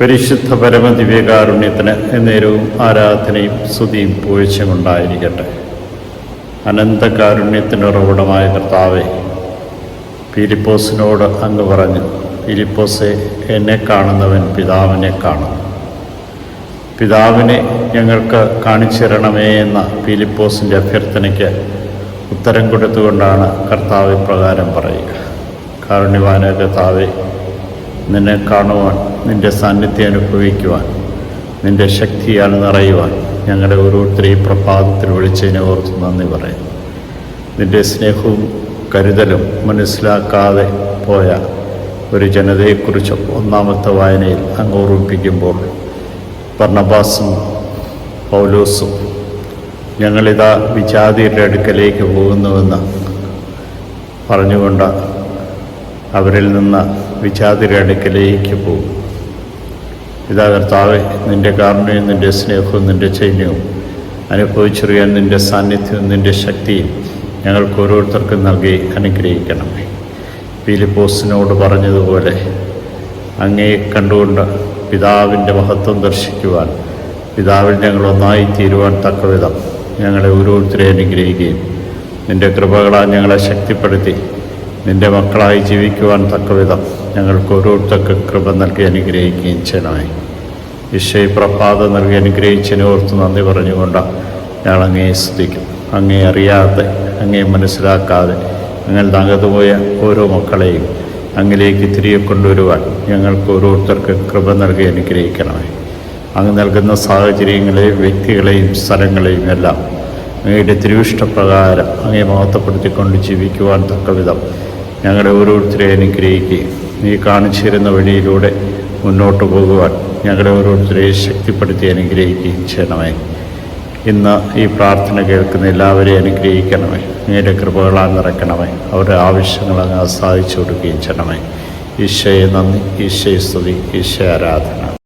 പരിശുദ്ധ പരമദിവ്യകാരുണ്യത്തിന് എന്നേരവും ആരാധനയും സ്തുതിയും പൂഴ്ചയും ഉണ്ടായിരിക്കട്ടെ. അനന്തകാരുണ്യത്തിന് ഉറവിടമായ കർത്താവെ ഫിലിപ്പോസിനോട് അങ്ങ് പറഞ്ഞു ഫിലിപ്പോസെ എന്നെ കാണുന്നവൻ പിതാവിനെ കാണും പിതാവിനെ ഞങ്ങൾക്ക് കാണിച്ചു തരണമേ എന്ന ഫിലിപ്പോസിന്റെ അഭ്യർത്ഥനയ്ക്ക് ഉത്തരം കൊടുത്തുകൊണ്ടാണ് കർത്താവ് പ്രകാരം പറയുക. കാരുണ്യവാന കർത്താവെ നിന്നെ കാണുവാൻ നിന്റെ സാന്നിധ്യം അനുഭവിക്കുവാൻ നിന്റെ ശക്തിയാണ് നിറയുവാൻ ഞങ്ങളുടെ ഓരോരുത്തരെയും പ്രഭാതത്തിൽ വിളിച്ചതിനെ ഓർത്ത് നന്ദി പറയാം. നിന്റെ സ്നേഹവും കരുതലും മനസ്സിലാക്കാതെ പോയ ഒരു ജനതയെക്കുറിച്ച് ഒന്നാമത്തെ വായനയിൽ അങ്ങ് ഓർമ്മിപ്പിക്കുമ്പോൾ ഭർണബാസും പൗലോസും ഞങ്ങളിതാ വിജാതിയുടെ അടുക്കലേക്ക് പോകുന്നുവെന്ന് പറഞ്ഞുകൊണ്ട് അവരിൽ നിന്ന് വിചാതിര അടുക്കലേക്ക് പോകും. ഇതാ കർത്താവെ നിന്റെ കാരുണ്യവും നിന്റെ സ്നേഹവും നിന്റെ ചൈന്യവും അനുഭവിച്ചറിയാൻ നിന്റെ സാന്നിധ്യവും നിന്റെ ശക്തിയും ഞങ്ങൾക്ക് ഓരോരുത്തർക്കും നൽകി അനുഗ്രഹിക്കണമേ. ഫിലിപ്പോസിനോട് പറഞ്ഞതുപോലെ അങ്ങയെ കണ്ടുകൊണ്ട് പിതാവിന്റെ മഹത്വം ദർശിക്കുവാൻ പിതാവിൽ ഞങ്ങൾ ഒന്നായി തീരുവാൻ തക്കവിധം ഞങ്ങളെ ഓരോരുത്തരെ അനുഗ്രഹിക്കുകയും നിന്റെ കൃപകളാൽ ഞങ്ങളെ ശക്തിപ്പെടുത്തി നിന്റെ മക്കളായി ജീവിക്കുവാൻ തക്കവിധം ഞങ്ങൾക്ക് ഓരോരുത്തർക്ക് കൃപ നൽകി അനുഗ്രഹിക്കുകയും ചെയ്യണമേ. ഈശോയെ പ്രഭാതം നൽകി അനുഗ്രഹിച്ചതിനെ ഓർത്ത് നന്ദി പറഞ്ഞുകൊണ്ട് ഞങ്ങൾ അങ്ങേ സ്തുതിക്കും. അങ്ങേ അറിയാതെ അങ്ങേ മനസ്സിലാക്കാതെ ഞങ്ങൾ തകർന്നുപോയ ഓരോ മക്കളെയും അങ്ങിലേക്ക് തിരികെ കൊണ്ടുവരുവാൻ ഞങ്ങൾക്ക് ഓരോരുത്തർക്ക് കൃപ നൽകി അനുഗ്രഹിക്കണമേ. അങ്ങ് നൽകുന്ന സാഹചര്യങ്ങളെയും വ്യക്തികളെയും സ്ഥലങ്ങളെയും എല്ലാം അങ്ങയുടെ തിരുവിഷ്ടപ്രകാരം അങ്ങേ മഹത്വപ്പെടുത്തിക്കൊണ്ട് ജീവിക്കുവാൻ തക്കവിധം ഞങ്ങളെ ഓരോരുത്തരെ അനുഗ്രഹിക്കുകയും നീ കാണിച്ചു തരുന്ന വഴിയിലൂടെ മുന്നോട്ട് പോകുവാൻ ഞങ്ങളെ ഓരോരുത്തരെയും ശക്തിപ്പെടുത്തി അനുഗ്രഹിക്കുകയും ചെയ്യണമേ. ഇന്ന് ഈ പ്രാർത്ഥന കേൾക്കുന്ന എല്ലാവരെയും അനുഗ്രഹിക്കണമേ. അങ്ങയുടെ കൃപകളാൽ നിറയ്ക്കണമേ. അവരുടെ ആവശ്യങ്ങൾ അങ്ങ് സാധിച്ചു കൊടുക്കുകയും ചെയ്യണമേ. ഈശോയെ നന്ദി. ഈശോയെ സ്തുതി. ഈശോ ആരാധന.